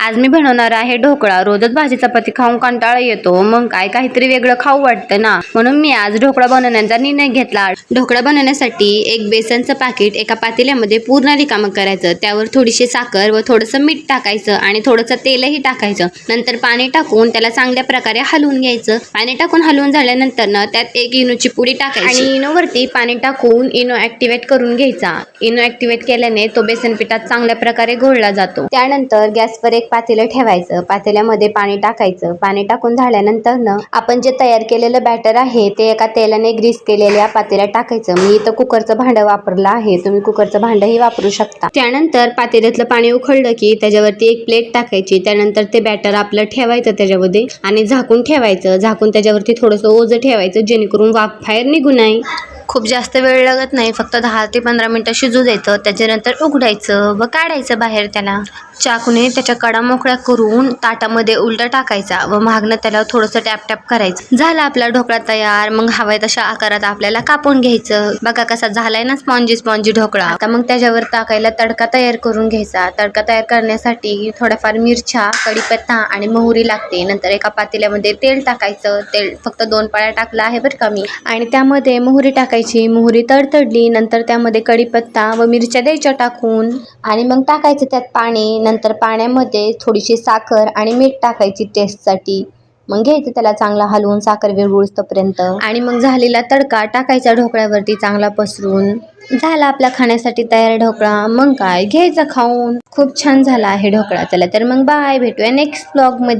आज मी बनवणार आहे ढोकळा. रोजच भाजी चपाती खाऊन कंटाळा येतो. मग काय काहीतरी वेगळं खाऊ वाटतं ना? म्हणून मी आज ढोकळा बनवण्याचा निर्णय घेतला. ढोकळा बनवण्यासाठी एक बेसनचं पाकिट एका पातेल्यामध्ये पूर्ण रिकामं करायचं. त्यावर थोडीशी साखर व थोडंसं मीठ टाकायचं आणि थोडंसं तेलही टाकायचं. नंतर पाणी टाकून त्याला चांगल्या प्रकारे हलवून घ्यायचं. पाणी टाकून हलवून झाल्यानंतर ना त्यात एक इनोची पुडी टाकायची. आणि इनोवरती पाणी टाकून इनो ॲक्टिवेट करून घ्यायचा. इनो ॲक्टिवेट केल्याने तो बेसन पिठात चांगल्या प्रकारे घोळला जातो. त्यानंतर गॅसवर एक पातेलं ठेवायचं पातेल्यामध्ये पाणी टाकायचं. पाणी टाकून झाल्यानंतर न आपण जे तयार केलेलं बॅटर आहे ते एका तेलाने ग्रीस केलेल्या पातेल्यात टाकायचं. मी इथं कुकरचं भांडं वापरलं आहे. तुम्ही कुकरचं भांडंही वापरू शकता. त्यानंतर पातेल्यातलं पाणी उखळलं की त्याच्यावरती एक प्लेट टाकायची. त्यानंतर ते बॅटर आपलं ठेवायचं त्याच्यामध्ये आणि झाकून ठेवायचं. झाकून त्याच्यावरती थोडंसं ओझं ठेवायचं जेणेकरून वाफ बाहेर निघू नये. खूप जास्त वेळ लागत नाही. फक्त दहा ते पंधरा मिनटं शिजू द्यायचं. त्याच्यानंतर उघडायचं व काढायचं बाहेर त्याला. चाकूने त्याच्या कडा मोकळ्या करून ताटामध्ये उलटा टाकायचा व मागणं त्याला थोडंसं टॅप टॅप करायचं. झाला आपला ढोकळा तयार. मग हवाय तशा आकारात आपल्याला कापून घ्यायचं. बघा कसा झालाय ना स्पॉन्जी स्पॉन्जी ढोकळा. आता मग त्याच्यावर टाकायला तडका तयार करून घ्यायचा. तडका तयार करण्यासाठी थोड्याफार मिरच्या कढीपत्ता आणि मोहरी लागते. नंतर एका पातेल्यामध्ये तेल टाकायचं. तेल फक्त दोन पाळ्या टाकलं आहे बरं का मी. आणि त्यामध्ये मोहरी टाकायची. मोहरी तडतडली नंतर त्यामध्ये कढीपत्ता व मिरच्या द्यायच्या टाकून. आणि मग टाकायचं त्यात पाणी नंतर पाण्यामध्ये थोडीशी साखर आणि मीठ टाकायची टेस्टसाठी मग घ्यायचं त्याला चांगला हलवून साखर विरघळूस्तपर्यंत आणि मग झालेला तडका टाकायचा ढोकळ्यावरती चांगला पसरून. झाला आपला खाण्यासाठी तयार ढोकळा मग काय? घ्यायचा खाऊन. खूप छान झाला आहे ढोकळा. चला तर मग बाय भेटूया नेक्स्ट ब्लॉगमध्ये